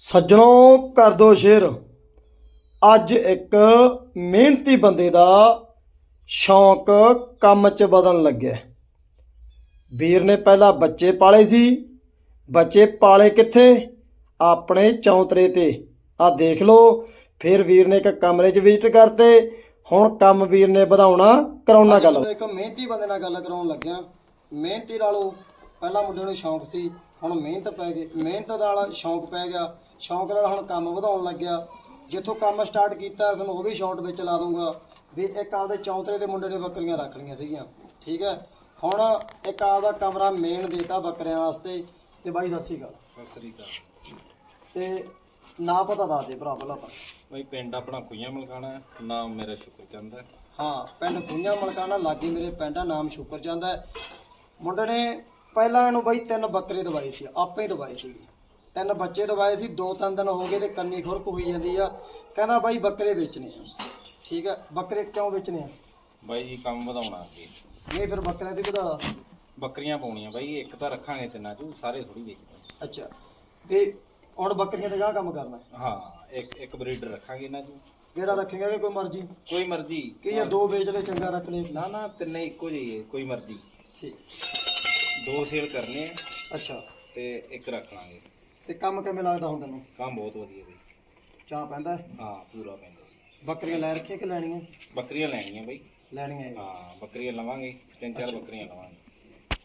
ਸੱਜਣੋ ਕਰ ਦੋ ਸ਼ੇਰ। ਅੱਜ ਇੱਕ ਮਿਹਨਤੀ ਬੰਦੇ ਦਾ ਸ਼ੌਂਕ ਕੰਮ 'ਚ ਬਦਲਣ ਲੱਗਿਆ। ਵੀਰ ਨੇ ਪਹਿਲਾਂ ਬੱਚੇ ਪਾਲੇ ਸੀ। ਬੱਚੇ ਪਾਲੇ ਕਿੱਥੇ? ਆਪਣੇ ਚੌਂਤਰੇ ਤੇ। ਆ ਦੇਖ ਲਓ ਫਿਰ ਵੀਰ ਨੇ ਇੱਕ ਕਮਰੇ 'ਚ ਵਿਜ਼ਿਟ ਕਰਤੇ। ਹੁਣ ਕੰਮ ਵੀਰ ਨੇ ਵਧਾਉਣਾ ਕਰਾਉਣਾ ਗੱਲ। ਇੱਕ ਮਿਹਨਤੀ ਬੰਦੇ ਨਾਲ ਗੱਲ ਕਰਾਉਣ ਲੱਗਿਆ। ਮਿਹਨਤੀ ਨਾਲੋਂ ਪਹਿਲਾਂ ਮੁੰਡੇ ਨੂੰ ਸ਼ੌਂਕ ਸੀ। ਹੁਣ ਮਿਹਨਤ ਪੈ ਗਈ। ਮਿਹਨਤ ਨਾਲ ਸ਼ੌਂਕ ਪੈ ਗਿਆ। ਸ਼ੌਂਕ ਨਾਲ ਹੁਣ ਕੰਮ ਵਧਾਉਣ ਲੱਗਿਆ। ਜਿੱਥੋਂ ਕੰਮ ਸਟਾਰਟ ਕੀਤਾ ਤੁਹਾਨੂੰ ਉਹ ਵੀ ਸ਼ਾਰਟ ਵਿੱਚ ਲਾ ਦੂੰਗਾ ਵੀ ਇੱਕ ਆਪਦੇ ਚੌਂਤਰੇ ਦੇ ਮੁੰਡੇ ਨੇ ਬੱਕਰੀਆਂ ਰੱਖ ਲਈਆਂ ਸੀਗੀਆਂ। ਠੀਕ ਹੈ? ਹੁਣ ਇੱਕ ਆਪਦਾ ਕਮਰਾ ਮੇਨ ਦੇਤਾ ਬੱਕਰਿਆਂ ਵਾਸਤੇ। ਤੇ ਬਾਈ ਦੱਸੀ ਗੱਲ ਸਤਿ ਸ੍ਰੀ ਅਕਾਲ। ਤੇ ਨਾ ਪਤਾ ਦੱਸ ਦੇ ਭਰਾ ਪਹਿਲਾਂ ਤਾਂ। ਬਈ ਪਿੰਡ ਆਪਣਾ ਕੁਈਆਂ ਮਲਕਾਣਾ ਨਾਮ ਮੇਰਾ ਸ਼ੁਕਰਚੰਦ ਹੈ। ਹਾਂ ਪਿੰਡ ਖੁੰਝਾ ਮਲਕਾਣਾ ਲਾਗੇ ਮੇਰੇ ਪਿੰਡ ਆ ਨਾਮ ਸ਼ੁਕਰ ਹੈ। ਮੁੰਡੇ ਨੇ ਪਹਿਲਾਂ ਇਹਨੂੰ ਬਾਈ ਤਿੰਨ ਬੱਕਰੇ ਦਵਾਈ ਸੀ ਆਪੇ ਹੀ ਦਵਾਈ ਸੀ ਤਿੰਨ ਬੱਚੇ ਦਵਾਏ ਸੀ ਦੋ ਤਿੰਨ ਦਿਨ ਹੋ ਗਏ ਤੇ ਕੰਨੀ ਖੁਰਕ ਹੋਈ ਜਾਂਦੀ ਆ। ਕਹਿੰਦਾ ਬਾਈ ਬੱਕਰੇ ਵੇਚਣੇ ਆ। ਠੀਕ ਹੈ ਬੱਕਰੇ ਕਿਉਂ ਵੇਚਣੇ ਆ? ਬਾਈ ਜੀ ਕੰਮ ਵਧਾਉਣਾ ਅੱਗੇ। ਨਹੀਂ ਫਿਰ ਬੱਕਰਿਆਂ ਦੀ ਵਧਾ ਬੱਕਰੀਆਂ ਪਾਉਣੀਆਂ ਬਾਈ ਇੱਕ ਤਾਂ ਰੱਖਾਂਗੇ ਤਿੰਨਾਂ ਚੋਂ ਸਾਰੇ ਥੋੜੀ ਵੇਚਦੇ ਅੱਛਾ ਤੇ ਹੁਣ ਬੱਕਰੀਆਂ ਤੇ ਗਾਹ ਕੰਮ ਕਰਨਾ? ਹੈ। ਹਾਂ ਇੱਕ ਇੱਕ ਬਰੀਡਰ ਰੱਖਾਂਗੇ ਇਹਨਾਂ ਚੋਂ। ਕਿਹੜਾ ਰੱਖੇਗਾ ਕਿ ਕੋਈ ਮਰਜ਼ੀ? ਕੋਈ ਮਰਜ਼ੀ। ਕਿ ਜਾਂ ਦੋ ਵੇਚ ਲੈ ਚੰਗਾ ਰੱਖ ਲੈ ਨਾ ਨਾ ਤਿੰਨੇ ਇੱਕੋ ਜਿਹੇ ਕੋਈ ਮਰਜ਼ੀ। ਠੀਕ। ਦੋ ਸੇਲ ਕਰਨੇ ਆ। ਅੱਛਾ। ਤੇ ਇੱਕ ਰੱਖ ਲਾਂਗੇ। ਤੇ ਕੰਮ ਕਿਵੇਂ ਲੱਗਦਾ ਹੁਣ ਤੈਨੂੰ? ਕੰਮ ਬਹੁਤ ਵਧੀਆ ਬਈ। ਚਾਹ ਪੈਂਦਾ ਹੈ? ਹਾਂ ਪੂਰਾ ਪੈਂਦਾ। ਬੱਕਰੀਆਂ ਲੈ ਰੱਖੀਆਂ ਕਿ ਲੈਣੀਆਂ? ਬੱਕਰੀਆਂ ਲੈਣੀਆਂ ਬਾਈ। ਲੈਣੀਆਂ ਹੈ। ਹਾਂ ਬੱਕਰੀਆਂ ਲਵਾਂਗੇ। ਤਿੰਨ ਚਾਰ ਬੱਕਰੀਆਂ ਲਵਾਂਗੇ।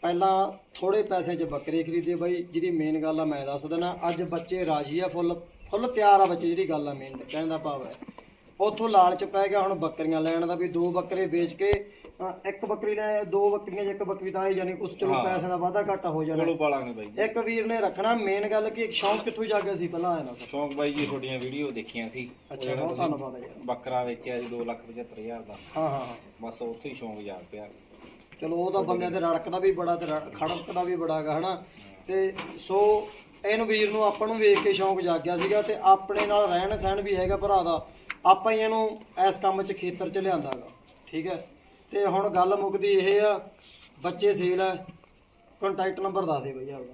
ਪਹਿਲਾਂ ਥੋੜੇ ਪੈਸੇ 'ਚ ਬੱਕਰੀ ਖਰੀਦੀ ਬਾਈ ਜਿਹਦੀ ਮੇਨ ਗੱਲ ਆ ਮੈਂ ਦੱਸ ਦਿੰਦਾ ਅੱਜ ਬੱਚੇ ਰਾਜੀ ਆ ਫੁੱਲ। ਫੁੱਲ ਤਿਆਰ ਆ ਬੱਚੇ ਜਿਹੜੀ ਗੱਲ ਆ ਮੇਨ ਕਹਿਣ ਦਾ ਭਾਵ ਹੈ। ਉੱਥੋਂ ਲਾਲਚ ਪੈ ਗਿਆ ਹੁਣ ਬੱਕਰੀਆਂ ਲੈਣ ਦਾ ਵੀ ਦੋ ਬੱਕਰੇ ਵੇਚ ਕੇ ਇੱਕ ਬੱਕਰੀ ਲੈ ਦੋ ਬੱਕਰੀਆਂ 'ਚ ਇੱਕ ਬੱਕਰੀ ਤਾਂ ਆਈ ਜਾਣੀ ਕੁਛ ਚਲੋ ਹਾਂ। ਪੈਸੇ ਦਾ ਵਾਧਾ ਘਾਟਾ ਹੋ ਜਾਣਾ। ਕੋਲੋਂ ਪਾਲਾਂਗੇ ਬਾਈ ਜੀ। ਇੱਕ ਵੀਰ ਨੇ ਰੱਖਣਾ ਮੇਨ ਗੱਲ ਕਿ ਇੱਕ ਸ਼ੌਂਕ ਕਿੱਥੋਂ ਜਾਗਿਆ ਸੀ ਪਹਿਲਾਂ ਆਇਆ ਨਾ। ਸ਼ੌਂਕ ਬਾਈ ਜੀ ਤੁਹਾਡੀਆਂ ਵੀਡੀਓ ਦੇਖੀਆਂ ਸੀ। ਅੱਛਾ ਬਹੁਤ ਧੰਨਵਾਦ ਹੈ ਯਾਰ। ਬੱਕਰਾ ਵੇਚਿਆ ਸੀ 275000 ਦਾ। ਹਾਂ ਹਾਂ ਹਾਂ। ਬਸ ਉੱਥੇ ਹੀ ਸ਼ੌਂਕ ਜਾਗ ਪਿਆ। ਚਲੋ ਉਹ ਤਾਂ ਬੰਦਿਆਂ ਦੇ ਰੜਕਦਾ ਵੀ ਬੜਾ ਤੇ ਰੜ- ਖੜਕਦਾ ਵੀ ਬੜਾ ਗਾ ਹਨਾ। ਤੇ ਸੋ ਇਹਨੂੰ ਵੀਰ ਨੂੰ ਆਪਾਂ ਨੂੰ ਵੇਖ ਕੇ ਸ਼ੌਂਕ ਜਾਗਿਆ ਸੀਗਾ ਤੇ ਆਪਣੇ ਨਾਲ ਰਹਿਣ ਸਹਿਣ ਵੀ ਹੈਗਾ ਭਰਾ ਦਾ। ਆਪਾਂ ਹੀ ਇਹਨੂੰ ਇਸ ਕੰਮ 'ਚ ਖੇਤਰ 'ਚ ਲਿਆਂਦਾਗਾ ਠੀਕ ਹੈ? ਤੇ ਹੁਣ ਗੱਲ ਮੁੱਕਦੀ ਇਹ ਆ ਬੱਚੇ ਸੇਲ ਹੈ ਕੰਟੈਕਟ ਨੰਬਰ ਦੱਸ ਦੇ ਬਈ ਆਪਦਾ।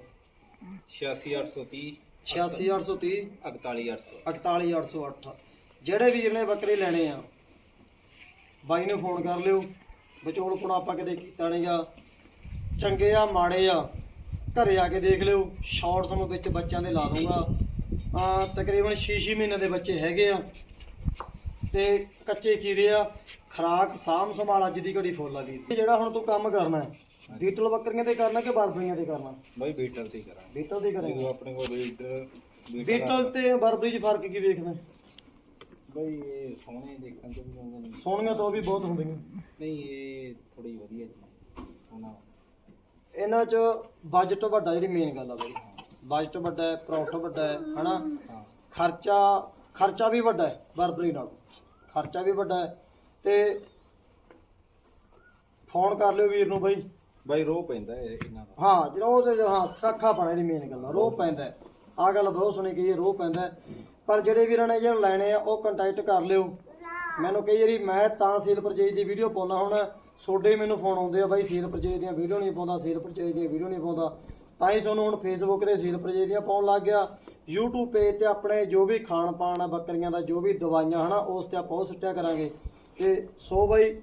86830 86830 41800 48808 ਜਿਹੜੇ ਵੀਰ ਨੇ ਬੱਕਰੇ ਲੈਣੇ ਆ ਬਾਈ ਨੂੰ ਫੋਨ ਕਰ ਲਿਓ। ਵਿਚੋਲਪੁਣਾ ਆਪਾਂ ਕਦੇ ਕੀਤਾ ਨਹੀਂਗਾ ਚੰਗੇ ਆ ਮਾੜੇ ਆ ਘਰੇ ਆ ਕੇ ਦੇਖ ਲਿਓ। ਸ਼ਾਰਟ ਤੁਹਾਨੂੰ ਵਿੱਚ ਬੱਚਿਆਂ ਦੇ ਲਾ ਦੂੰਗਾ ਆ ਤਕਰੀਬਨ 6-6 ਮਹੀਨੇ ਦੇ ਬੱਚੇ ਹੈਗੇ ਆ। ਤੇ ਕੱਚੇ ਖੀਰੇ ਆ ਖਰਾਕ ਸਾਮ ਸੰਭਾਲ ਅੱਜ ਦੀ ਘੜੀ ਫੁੱਲ ਆ ਵੀਰ। ਜਿਹੜਾ ਹੁਣ ਤੂੰ ਕੰਮ ਕਰਨਾ ਹੈ ਬੀਟਲ ਬੱਕਰੀਆਂ ਤੇ ਕਰਨਾ ਕਿ ਬਰਬਰੀਆਂ ਤੇ ਕਰਨਾ? ਬਾਈ ਬੀਟਲ ਤੇ ਹੀ ਕਰਾਂਗੇ। ਬੀਟਲ ਤੇ ਕਰੇਗਾ। ਜਦੋਂ ਆਪਣੇ ਕੋਲ ਬੀਟਲ ਬੀਟਲ ਤੇ ਬਰਬਰੀ 'ਚ ਫ਼ਰਕ ਕੀ ਵੇਖਦਾ ਬਾਈ ਇਹ ਸੋਹਣੇ ਦੇਖਣ ਤੋਂ ਵੀ ਆਉਂਦੇ ਨੇ। ਸੋਹਣੀਆਂ ਤਾਂ ਉਹ ਵੀ ਬਹੁਤ ਹੁੰਦੀਆਂ। ਨਹੀਂ ਇਹ ਥੋੜੀ ਵਧੀਆ ਜੀ। ਉਹਨਾਂ ਇਹਨਾਂ 'ਚ ਬਜਟ ਵੱਡਾ ਜਿਹੜੀ ਮੇਨ ਗੱਲ ਆ ਬਈ। ਬਜਟ ਵੱਡਾ ਹੈ ਪ੍ਰੋਫਿਟ ਵੱਡਾ ਹੈ ਹਨਾ? ਹਾਂ। ਖਰਚਾ ਖਰਚਾ ਵੀ ਵੱਡਾ ਹੈ ਬਰਬਰੀ ਨਾਲ। ਖਰਚਾ ਵੀ ਵੱਡਾ ਹੈ ਤੇ ਫੋਨ ਕਰ ਲਿਓ ਵੀਰ ਨੂੰ ਬਈ। ਬਾਈ ਰੋ ਪੈਂਦਾ ਹੈ ਇਹਨਾਂ ਦਾ। ਹਾਂ ਜਿਹੜਾ ਉਹ ਤੇ ਹਾਂ ਸੁਰੱਖਾ ਪਾਣਾ ਜਿਹੜੀ ਮੇਨ ਗੱਲ ਰੋਹ ਪੈਂਦਾ ਹੈ। ਆ ਗੱਲ ਬਹੁਤ ਸੁਣੀ ਗਈ ਹੈ ਰੋਹ ਪੈਂਦਾ ਹੈ। ਪਰ ਜਿਹੜੇ ਵੀਰਾਂ ਨੇ ਜਿਹੜੇ ਲੈਣੇ ਆ ਉਹ ਕੰਟੈਕਟ ਕਰ ਲਿਓ। ਮੈਨੂੰ ਕਈ ਵਾਰੀ ਮੈਂ ਤਾਂ ਸੇਲ ਪਰਚੇਜ ਦੀ ਵੀਡੀਓ ਪਾਉਣਾ ਹੁਣ ਸੋਡੇ ਮੈਨੂੰ ਫੋਨ ਆਉਂਦੇ ਆ ਬਾਈ ਸੇਲ ਪਰਚੇਜ ਦੀਆਂ ਵੀਡੀਓ ਨਹੀਂ ਪਾਉਂਦਾ ਸੇਲ ਪਰਚੇਜ ਦੀਆਂ ਵੀਡੀਓ ਨਹੀਂ ਪਾਉਂਦਾ। ਤਾਂ ਹੀ ਤੁਹਾਨੂੰ ਹੁਣ ਫੇਸਬੁੱਕ ਤੇ ਸੇਲ ਪਰਚੇਜ ਦੀਆਂ ਪਾਉਣ ਲੱਗ ਗਿਆ। YouTube ਪੇਜ ਤੇ ਆਪਣੇ ਜੋ ਵੀ ਖਾਣ ਪਾਣ ਆ ਬੱਕਰੀਆਂ ਦਾ ਜੋ ਵੀ ਦਵਾਈਆਂ ਹਨਾ ਉਸ ਤੇ ਆਪਾਂ ਉਹ ਸਿੱਟਿਆ ਕਰਾਂਗੇ। ਤੇ ਸੋ ਬਾਈ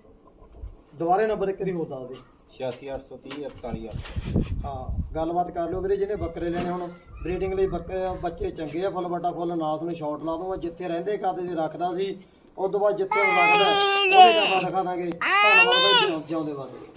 ਦੁਬਾਰੇ ਨੰਬਰ ਇੱਕ ਵਾਰੀ ਹੋਰ ਦੱਸ ਦੇ। 86830 41800 ਹਾਂ ਗੱਲਬਾਤ ਕਰ ਲਿਓ ਵੀਰੇ ਜਿਹਨੇ ਬੱਕਰੇ ਲੈਣੇ ਹੁਣ ਬਰੀਡਿੰਗ ਲਈ ਬੱਚੇ ਚੰਗੇ ਆ ਫੁੱਲ ਵੱਡਾ ਫੁੱਲ ਨਾਲ ਤੁਹਾਨੂੰ ਸ਼ਾਰਟ ਲਾ ਦੂੰਗਾ ਜਿੱਥੇ ਰਹਿੰਦੇ ਕਾਦੇ ਦੇ ਰੱਖਦਾ ਸੀ ਉਸ ਤੋਂ ਬਾਅਦ ਜਿੱਥੇ ਉਹ ਰੱਖਦਾ ਉਹਦੇ ਦਾ ਦਿਖਾ ਦਾਂਗੇ। ਧੰਨਵਾਦ ਬਾਈ ਜਿਉਂ- ਜਿਉਂਦੇ ਵਾਸਤੇ।